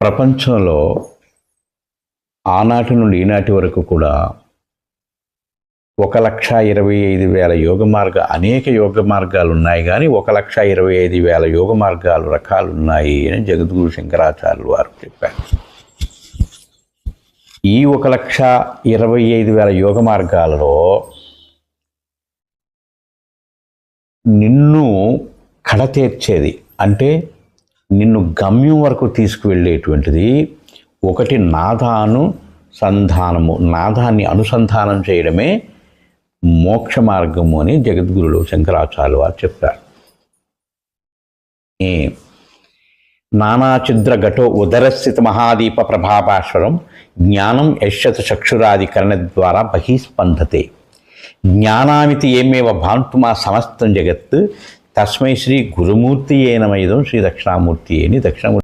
ప్రపంచంలో ఆనాటి నుండి ఈనాటి వరకు కూడా ఒక లక్ష ఇరవై ఐదు వేల యోగ మార్గ అనేక యోగ మార్గాలు ఉన్నాయి కానీ ఒక లక్ష ఇరవై ఐదు వేల యోగ మార్గాలు రకాలు ఉన్నాయి అని జగద్గురు శంకరాచార్యులు వారు చెప్పారు. ఈ ఒక లక్ష ఇరవై ఐదు వేల యోగ మార్గాలలో నిన్ను కడతీర్చేది అంటే నిన్ను గమ్యం వరకు తీసుకువెళ్ళేటువంటిది ఒకటి నాదాను సంధానము. నాదాన్ని అనుసంధానం చేయడమే మోక్ష మార్గము అని జగద్గురుడు శంకరాచార్యులు వారు చెప్పారు. నానాచిద్ర ఘటో ఉదరస్థిత మహాదీప ప్రభాభాస్వరం జ్ఞానం యశత చక్షురాధికరణ ద్వారా బహిస్పందతే జ్ఞానామితి ఏమేవ భాంతుమా సమస్తం జగత్ తస్మై శ్రీ గురుమూర్తి ఏనమైదం శ్రీ దక్షిణామూర్తి అని దక్షిణామూర్తి